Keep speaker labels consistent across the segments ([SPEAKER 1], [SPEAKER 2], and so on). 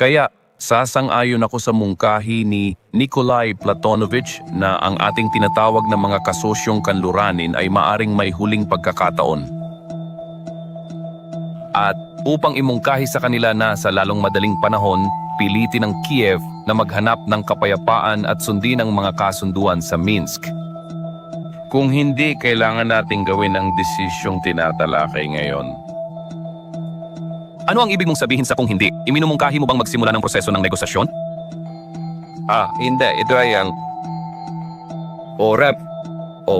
[SPEAKER 1] Kaya sasang-ayon ako sa mungkahi ni Nikolai Platonovich na ang ating tinatawag na mga kasosyong kanluranin ay maaring may huling pagkakataon. At upang imungkahi sa kanila na sa lalong madaling panahon, pilitin ng Kiev na maghanap ng kapayapaan at sundin ang mga kasunduan sa Minsk. Kung hindi, kailangan nating gawin ang desisyong tinatalakay ngayon. Ano ang ibig mong sabihin sa kung hindi? Iminumungkahi mo bang magsimula ng proseso ng negosasyon? Ah, hindi. Ito ay ang... O rep. O...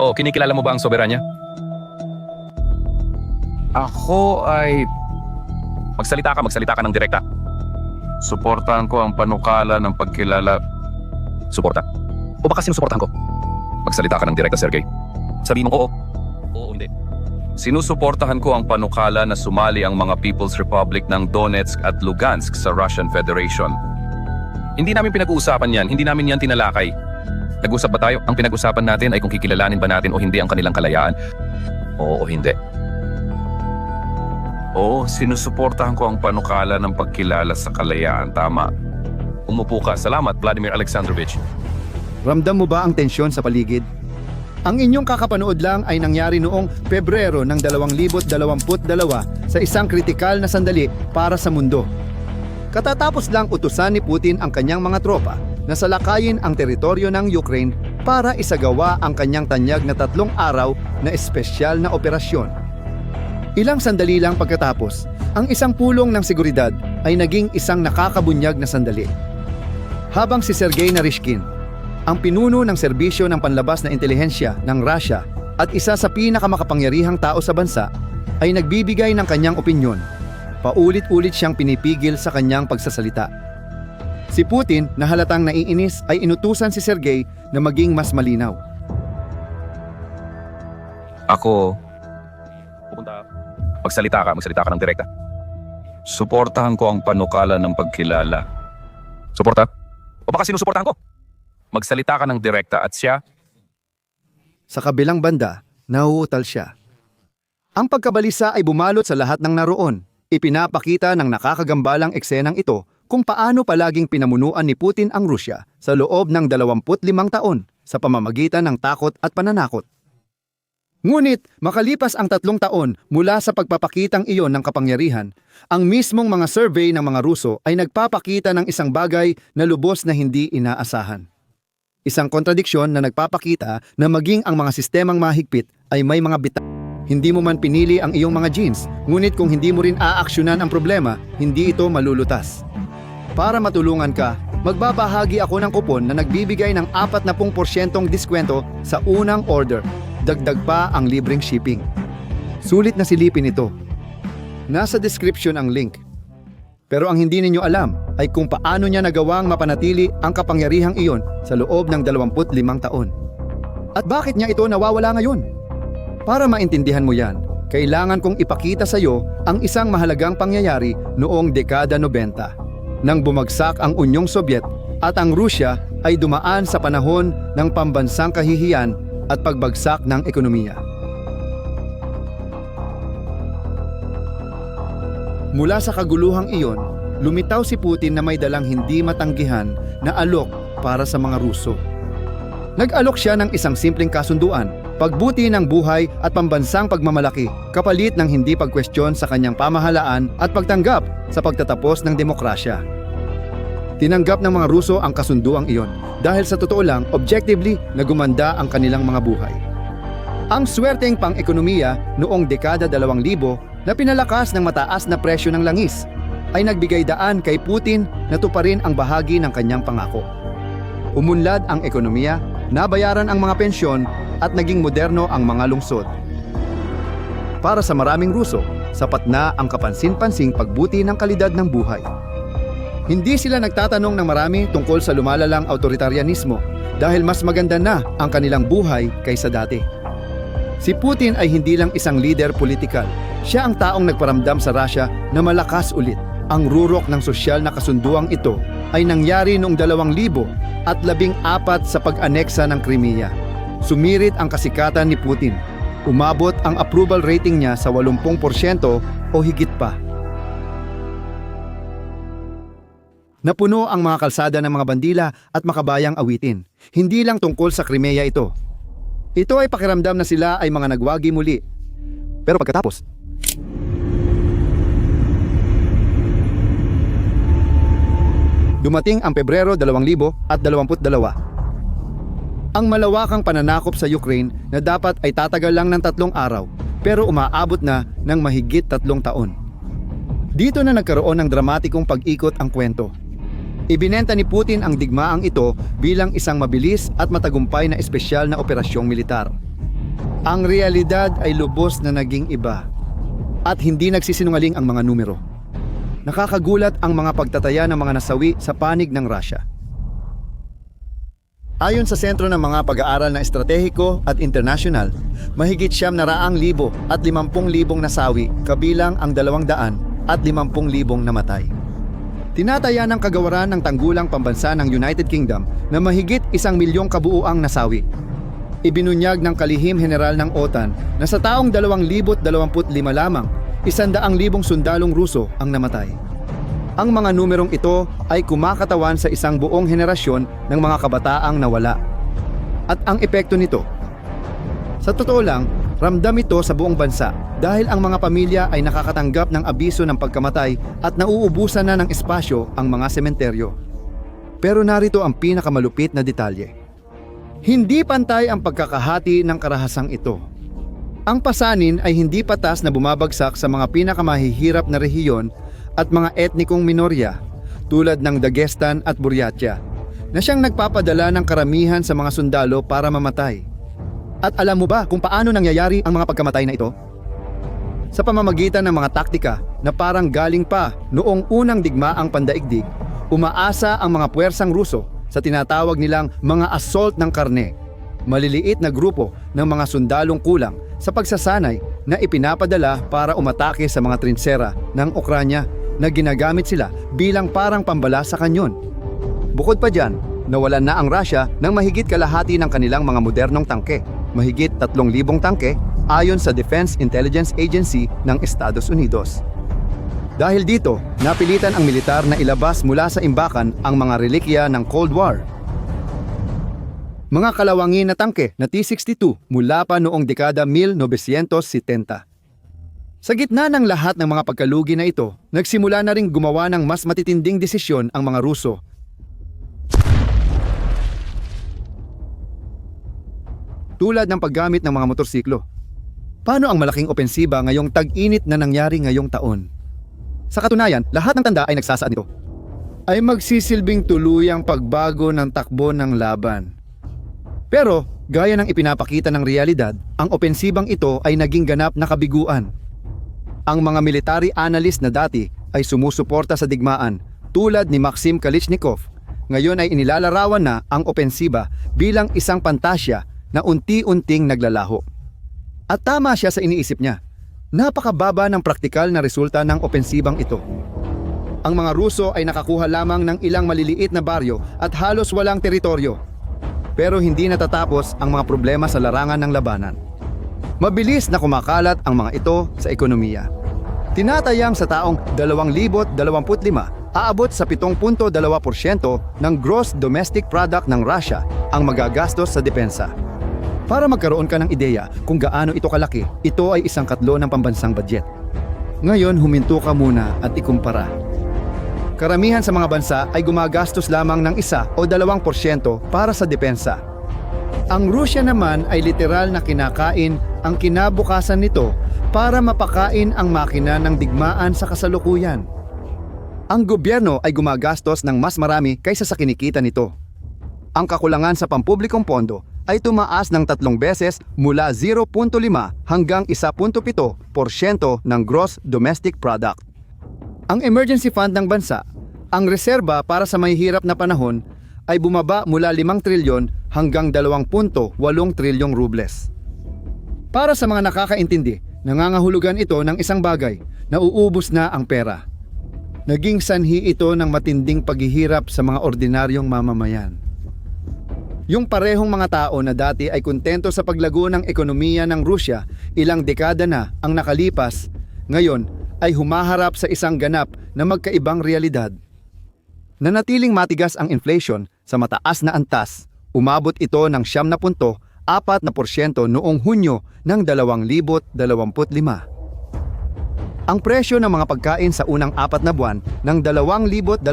[SPEAKER 1] O, kinikilala mo ba ang soberanya? Ako ay... Magsalita ka, magsalita ka ng direkta. Suportahan ko ang panukala ng pagkilala. Suporta? O baka sinusuportahan ko? Magsalita ka ng direkta, Sergey. Sabihin mo oo. Oo, hindi. Sinusuportahan ko ang panukala na sumali ang mga People's Republic ng Donetsk at Lugansk sa Russian Federation. Hindi namin pinag-uusapan yan, hindi namin yan tinalakay. Nag-usap ba tayo? Ang pinag-usapan natin ay kung kikilalanin ba natin o hindi ang kanilang kalayaan. Oo o hindi. Oo, sinusuportahan ko ang panukala ng pagkilala sa kalayaan. Tama. Umupo ka. Salamat, Vladimir Alexandrovich.
[SPEAKER 2] Ramdam mo ba ang tensyon sa paligid? Ang inyong kakapanood lang ay nangyari noong Pebrero ng 2022 sa isang kritikal na sandali para sa mundo. Katatapos lang utusan ni Putin ang kanyang mga tropa na salakayin ang teritoryo ng Ukraine para isagawa ang kanyang tanyag na tatlong araw na espesyal na operasyon. Ilang sandali lang pagkatapos, ang isang pulong ng seguridad ay naging isang nakakabunyag na sandali. Habang si Sergei Narishkin, ang pinuno ng serbisyo ng panlabas na intelihensya ng Russia at isa sa pinakamakapangyarihang tao sa bansa, ay nagbibigay ng kanyang opinyon. Paulit-ulit siyang pinipigil sa kanyang pagsasalita. Si Putin na halatang naiinis ay inutusan si Sergei na maging mas malinaw.
[SPEAKER 1] Ako, pupunta. Magsalita ka, magsalita ka ng direkta. Suportahan ko ang panukala ng pagkilala. Suporta? O baka sinusuportahan ko? Magsalita ka ng direkta at siya,
[SPEAKER 2] Sa kabilang banda, nauutal siya. Ang pagkabalisa ay bumalot sa lahat ng naroon. Ipinapakita ng nakakagambalang eksenang ito kung paano palaging pinamunuan ni Putin ang Rusya sa loob ng 25 taon sa pamamagitan ng takot at pananakot. Ngunit makalipas ang tatlong taon mula sa pagpapakitang iyon ng kapangyarihan, ang mismong mga survey ng mga Ruso ay nagpapakita ng isang bagay na lubos na hindi inaasahan. Isang kontradiksyon na nagpapakita na maging ang mga sistemang mahigpit ay may mga bita. Hindi mo man pinili ang iyong mga genes, ngunit kung hindi mo rin aaksyonan ang problema, hindi ito malulutas. Para matulungan ka, magbabahagi ako ng kupon na nagbibigay ng 40% diskwento sa unang order. Dagdag pa ang libreng shipping. Sulit na silipin ito. Nasa description ang link. Pero ang hindi ninyo alam ay kung paano niya nagawang mapanatili ang kapangyarihang iyon sa loob ng 25 taon. At bakit niya ito nawawala ngayon? Para maintindihan mo yan, kailangan kong ipakita sa iyo ang isang mahalagang pangyayari noong dekada 90. Nang bumagsak ang Unyong Sobyet at ang Rusya ay dumaan sa panahon ng pambansang kahihiyan at pagbagsak ng ekonomiya. Mula sa kaguluhang iyon, lumitaw si Putin na may dalang hindi matanggihan na alok para sa mga Ruso. Nag-alok siya ng isang simpleng kasunduan, pagbuti ng buhay at pambansang pagmamalaki, kapalit ng hindi pagkwestiyon sa kanyang pamahalaan at pagtanggap sa pagtatapos ng demokrasya. Tinanggap ng mga Ruso ang kasunduang iyon dahil sa totoo lang, objectively, nagumanda ang kanilang mga buhay. Ang swerteng pang-ekonomiya noong dekada 2000 na pinalakas ng mataas na presyo ng langis ay nagbigay daan kay Putin na tuparin ang bahagi ng kanyang pangako. Umunlad ang ekonomiya, nabayaran ang mga pensyon at naging moderno ang mga lungsod. Para sa maraming Ruso, sapat na ang kapansin-pansing pagbuti ng kalidad ng buhay. Hindi sila nagtatanong ng marami tungkol sa lumalalang autoritarianismo dahil mas maganda na ang kanilang buhay kaysa dati. Si Putin ay hindi lang isang leader politikal. Siya ang taong nagparamdam sa Russia na malakas ulit. Ang rurok ng sosyal na kasunduang ito ay nangyari noong 2000 at labing apat sa pag-aneksa ng Crimea. Sumirit ang kasikatan ni Putin. Umabot ang approval rating niya sa 80% o higit pa. Napuno ang mga kalsada ng mga bandila at makabayang awitin. Hindi lang tungkol sa Crimea ito. Ito ay pakiramdam na sila ay mga nagwagi muli. Pero pagkatapos, dumating ang Pebrero 2022. Ang malawakang pananakop sa Ukraine na dapat ay tatagal lang ng tatlong araw pero umaabot na ng mahigit tatlong taon. Dito na nagkaroon ng dramatikong pag-ikot ang kwento. Ibinenta ni Putin ang digmaang ito bilang isang mabilis at matagumpay na espesyal na operasyong militar. Ang realidad ay lubos na naging iba at hindi nagsisinungaling ang mga numero. Nakakagulat ang mga pagtataya ng mga nasawi sa panig ng Russia. Ayon sa Sentro ng mga Pag-aaral na Estratehiko at International, mahigit siyam na raang libo at limampung libong nasawi kabilang ang dalawang daan at limampung libong namatay. Tinataya ng kagawaran ng tanggulang pambansa ng United Kingdom na mahigit isang milyong kabuuang nasawi. Ibinunyag ng kalihim general ng OTAN na sa taong 2025 lamang, isandaang libong sundalong Ruso ang namatay. Ang mga numerong ito ay kumakatawan sa isang buong henerasyon ng mga kabataang nawala. At ang epekto nito, sa totoo lang, ramdam ito sa buong bansa dahil ang mga pamilya ay nakakatanggap ng abiso ng pagkamatay at nauubusan na ng espasyo ang mga sementeryo. Pero narito ang pinakamalupit na detalye. Hindi pantay ang pagkakahati ng karahasang ito. Ang pasanin ay hindi patas na bumabagsak sa mga pinakamahihirap na rehiyon at mga etnikong minorya tulad ng Dagestan at Buryatia na siyang nagpapadala ng karamihan sa mga sundalo para mamatay. At alam mo ba kung paano nangyayari ang mga pagkamatay na ito? Sa pamamagitan ng mga taktika na parang galing pa noong unang digmaang pandaigdig, umaasa ang mga puwersang Ruso sa tinatawag nilang mga assault ng karne, maliliit na grupo ng mga sundalong kulang sa pagsasanay na ipinapadala para umatake sa mga trinsera ng Ukranya na ginagamit sila bilang parang pambala sa kanyon. Bukod pa dyan, nawalan na ang Russia ng mahigit kalahati ng kanilang mga modernong tangke, mahigit 3,000 tangke ayon sa Defense Intelligence Agency ng Estados Unidos. Dahil dito, napilitan ang militar na ilabas mula sa imbakan ang mga relikya ng Cold War. Mga kalawangin na tangke na T-62 mula pa noong dekada 1970. Sa gitna ng lahat ng mga pagkalugi na ito, nagsimula na ring gumawa ng mas matitinding desisyon ang mga Ruso. Tulad ng paggamit ng mga motorsiklo. Paano ang malaking opensiba ngayong tag-init na nangyari ngayong taon? Sa katunayan, lahat ng tanda ay nagsasaad nito. Ay magsisilbing tuluyang pagbago ng takbo ng laban. Pero, gaya ng ipinapakita ng realidad, ang opensibang ito ay naging ganap na kabiguan. Ang mga military analyst na dati ay sumusuporta sa digmaan tulad ni Maxim Kalichnikov. Ngayon ay inilalarawan na ang opensiba bilang isang pantasya na unti-unting naglalaho. At tama siya sa iniisip niya. Napakababa ng praktikal na resulta ng opensibang ito. Ang mga Ruso ay nakakuha lamang ng ilang maliliit na baryo at halos walang teritoryo. Pero hindi natatapos ang mga problema sa larangan ng labanan. Mabilis na kumakalat ang mga ito sa ekonomiya. Tinatayang sa taong 2025, aabot sa 7.2% ng gross domestic product ng Russia ang magagastos sa depensa. Para magkaroon ka ng ideya kung gaano ito kalaki, ito ay isang katlo ng pambansang budget. Ngayon, huminto ka muna at ikumpara. Karamihan sa mga bansa ay gumagastos lamang ng isa o dalawang porsyento para sa depensa. Ang Rusya naman ay literal na kinakain ang kinabukasan nito para mapakain ang makina ng digmaan sa kasalukuyan. Ang gobyerno ay gumagastos ng mas marami kaysa sa kinikita nito. Ang kakulangan sa pampublikong pondo ay tumaas ng tatlong beses mula 0.5 hanggang 1.7% ng gross domestic product. Ang emergency fund ng bansa, ang reserba para sa mahihirap na panahon ay bumaba mula 5 trilyon hanggang 2.8 trilyong rubles. Para sa mga nakakaintindi, nangangahulugan ito ng isang bagay na uubos na ang pera. Naging sanhi ito ng matinding paghihirap sa mga ordinaryong mamamayan. Yung parehong mga tao na dati ay kontento sa paglago ng ekonomiya ng Rusya ilang dekada na ang nakalipas, ngayon ay humaharap sa isang ganap na magkaibang realidad. Nanatiling matigas ang inflation sa mataas na antas. Umabot ito ng siyam na punto, apat na porsyento noong Hunyo ng 2025. Ang presyo ng mga pagkain sa unang apat na buwan ng 2025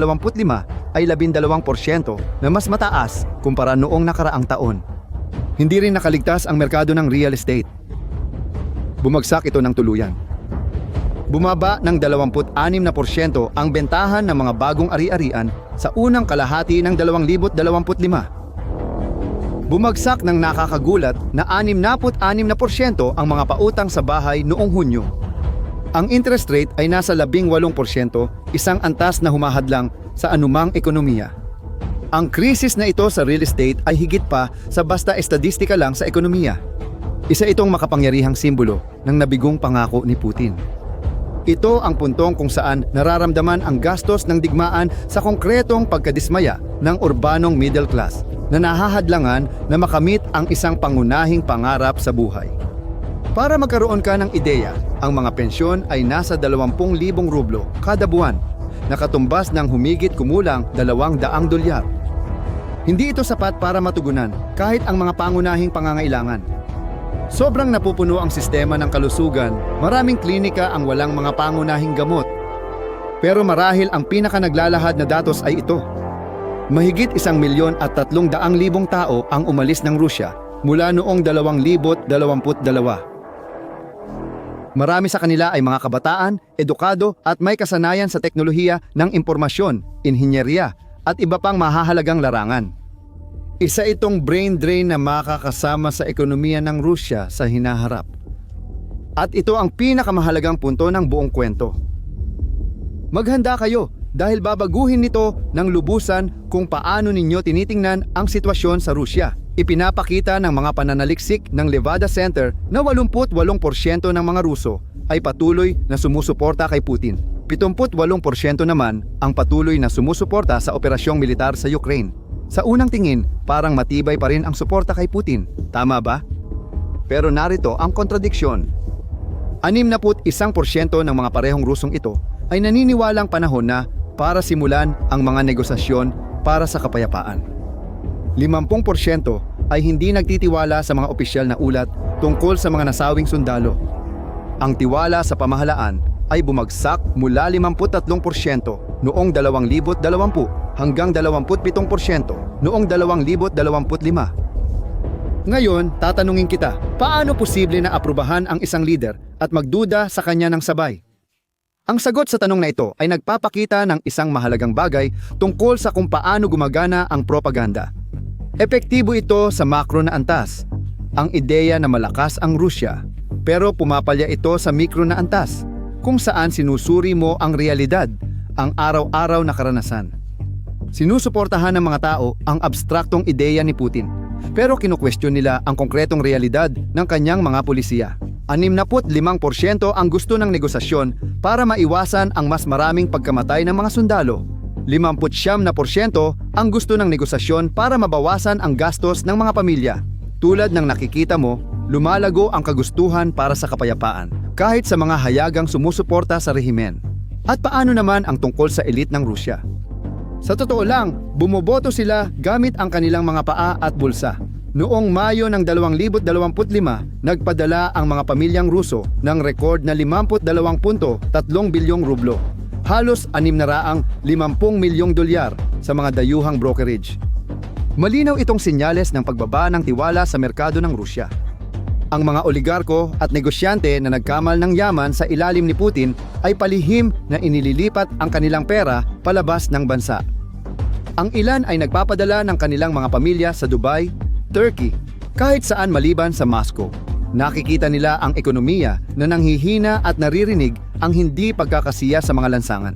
[SPEAKER 2] ay 12% na mas mataas kumpara noong nakaraang taon. Hindi rin nakaligtas ang merkado ng real estate. Bumagsak ito ng tuluyan. Bumaba ng 26% ang bentahan ng mga bagong ari-arian sa unang kalahati ng 2025. Bumagsak ng nakakagulat na 66% ang mga pautang sa bahay noong Hunyo. Ang interest rate ay nasa 18%, isang antas na humahadlang sa anumang ekonomiya. Ang krisis na ito sa real estate ay higit pa sa basta estadistika lang sa ekonomiya. Isa itong makapangyarihang simbolo ng nabigong pangako ni Putin. Ito ang puntong kung saan nararamdaman ang gastos ng digmaan sa konkretong pagkadismaya ng urbanong middle class na nahahadlangan na makamit ang isang pangunahing pangarap sa buhay. Para magkaroon ka ng ideya, ang mga pensyon ay nasa 20,000 rublo kada buwan, nakatumbas ng humigit kumulang 200 dolyar. Hindi ito sapat para matugunan kahit ang mga pangunahing pangangailangan. Sobrang napupuno ang sistema ng kalusugan, maraming klinika ang walang mga pangunahing gamot. Pero marahil ang pinaka naglalahad na datos ay ito. Mahigit isang milyon at tatlong daang libong tao ang umalis ng Rusya mula noong 2022. Marami sa kanila ay mga kabataan, edukado at may kasanayan sa teknolohiya ng impormasyon, inhinyeriya at iba pang mahahalagang larangan. Isa itong brain drain na makakasama sa ekonomiya ng Rusya sa hinaharap. At ito ang pinakamahalagang punto ng buong kwento. Maghanda kayo dahil babaguhin nito ng lubusan kung paano ninyo tinitingnan ang sitwasyon sa Rusya. Ipinapakita ng mga pananaliksik ng Levada Center na 88% ng mga Ruso ay patuloy na sumusuporta kay Putin. 78% naman ang patuloy na sumusuporta sa operasyong militar sa Ukraine. Sa unang tingin, parang matibay pa rin ang suporta kay Putin. Tama ba? Pero narito ang kontradiksyon. 61% ng mga parehong Rusong ito ay naniniwalang panahon na para simulan ang mga negosasyon para sa kapayapaan. 50% ay hindi nagtitiwala sa mga opisyal na ulat tungkol sa mga nasawing sundalo. Ang tiwala sa pamahalaan ay bumagsak mula 53% noong 2020 hanggang 27% noong 2025. Ngayon, tatanungin kita, paano posible na aprubahan ang isang leader at magduda sa kanya ng sabay? Ang sagot sa tanong na ito ay nagpapakita ng isang mahalagang bagay tungkol sa kung paano gumagana ang propaganda. Epektibo ito sa makro na antas, ang ideya na malakas ang Rusya, pero pumapalya ito sa mikro na antas, kung saan sinusuri mo ang realidad, ang araw-araw na karanasan. Sinusuportahan ng mga tao ang abstraktong ideya ni Putin, pero kinukwestiyon nila ang konkretong realidad ng kanyang mga polisiya. 65% ang gusto ng negosasyon para maiwasan ang mas maraming pagkamatay ng mga sundalo. 59% ang gusto ng negosasyon para mabawasan ang gastos ng mga pamilya. Tulad ng nakikita mo, lumalago ang kagustuhan para sa kapayapaan, kahit sa mga hayagang sumusuporta sa rehimen. At paano naman ang tungkol sa elite ng Rusya? Sa totoo lang, bumoboto sila gamit ang kanilang mga paa at bulsa. Noong Mayo ng 2025, nagpadala ang mga pamilyang Ruso ng rekord na 52.3 bilyong rublo. Halos 650 milyong dolyar sa mga dayuhang brokerage. Malinaw itong senyales ng pagbaba ng tiwala sa merkado ng Rusya. Ang mga oligarko at negosyante na nagkamal ng yaman sa ilalim ni Putin ay palihim na inililipat ang kanilang pera palabas ng bansa. Ang ilan ay nagpapadala ng kanilang mga pamilya sa Dubai, Turkey, kahit saan maliban sa Moscow. Nakikita nila ang ekonomiya na nanghihina at naririnig ang hindi pagkakasiya sa mga lansangan.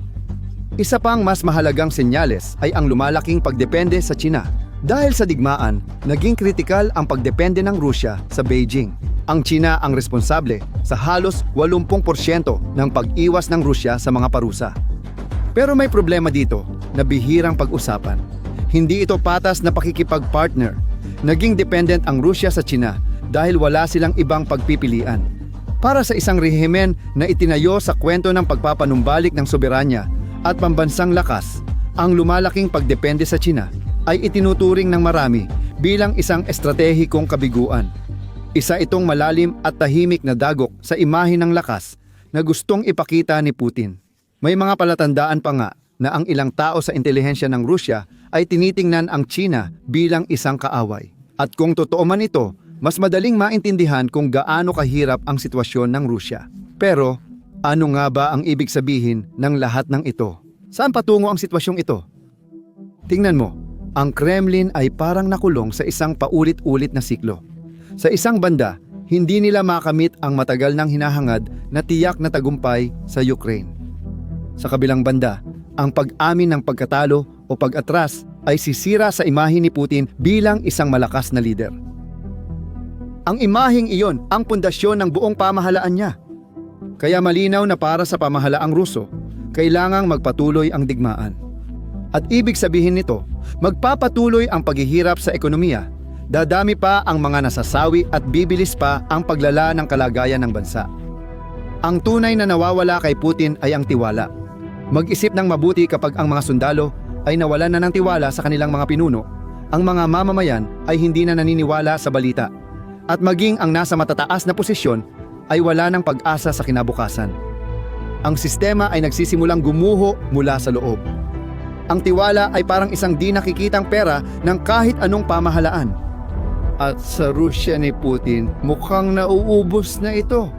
[SPEAKER 2] Isa pang mas mahalagang senyales ay ang lumalaking pagdepende sa China. Dahil sa digmaan, naging kritikal ang pagdepende ng Rusya sa Beijing. Ang China ang responsable sa halos 80% ng pag-iwas ng Rusya sa mga parusa. Pero may problema dito na bihirang pag-usapan. Hindi ito patas na pakikipag-partner. Naging dependent ang Rusya sa China dahil wala silang ibang pagpipilian. Para sa isang rehimen na itinayo sa kwento ng pagpapanumbalik ng soberanya at pambansang lakas, Ang lumalaking pagdepende sa China ay itinuturing ng marami bilang isang estratehikong kabiguan. Isa itong malalim at tahimik na dagok sa imahe ng lakas na gustong ipakita ni Putin. May mga palatandaan pa nga na ang ilang tao sa intelihensya ng Rusya ay tinitingnan ang China bilang isang kaaway. At kung totoo man ito, mas madaling maintindihan kung gaano kahirap ang sitwasyon ng Rusya. Pero, ano nga ba ang ibig sabihin ng lahat ng ito? Saan patungo ang sitwasyong ito? Tingnan mo, ang Kremlin ay parang nakulong sa isang paulit-ulit na siklo. Sa isang banda, hindi nila makamit ang matagal ng hinahangad na tiyak na tagumpay sa Ukraine. Sa kabilang banda, ang pag-amin ng pagkatalo o pag-atras ay sisira sa imahe ni Putin bilang isang malakas na lider. Ang imaheng iyon ang pundasyon ng buong pamahalaan niya. Kaya malinaw na para sa pamahalaang Ruso, kailangang magpatuloy ang digmaan. At ibig sabihin nito, magpapatuloy ang paghihirap sa ekonomiya, dadami pa ang mga nasasawi at bibilis pa ang paglala ng kalagayan ng bansa. Ang tunay na nawawala kay Putin ay ang tiwala. Mag-isip ng mabuti kapag ang mga sundalo ay nawalan na ng tiwala sa kanilang mga pinuno, ang mga mamamayan ay hindi na naniniwala sa balita. At maging ang nasa matataas na posisyon ay wala ng pag-asa sa kinabukasan. Ang sistema ay nagsisimulang gumuho mula sa loob. Ang tiwala ay parang isang di nakikitang pera ng kahit anong pamahalaan. At sa Rusya ni Putin, mukhang nauubos na ito.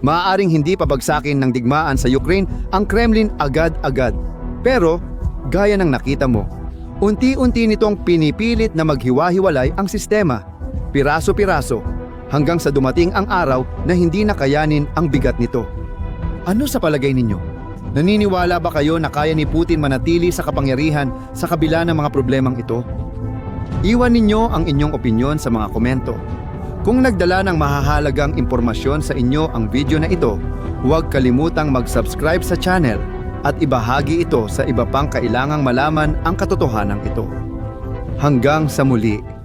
[SPEAKER 2] Maaaring hindi pabagsakin ng digmaan sa Ukraine ang Kremlin agad-agad. Pero, gaya ng nakita mo, unti-unti nitong pinipilit na maghiwa-hiwalay ang sistema, piraso-piraso, hanggang sa dumating ang araw na hindi nakayanin ang bigat nito. Ano sa palagay ninyo? Naniniwala ba kayo na kaya ni Putin manatili sa kapangyarihan sa kabila ng mga problemang ito? Iwan ninyo ang inyong opinyon sa mga komento. Kung nagdala ng mahahalagang impormasyon sa inyo ang video na ito, huwag kalimutang mag-subscribe sa channel at ibahagi ito sa iba pang kailangang malaman ang katotohanan ito. Hanggang sa muli.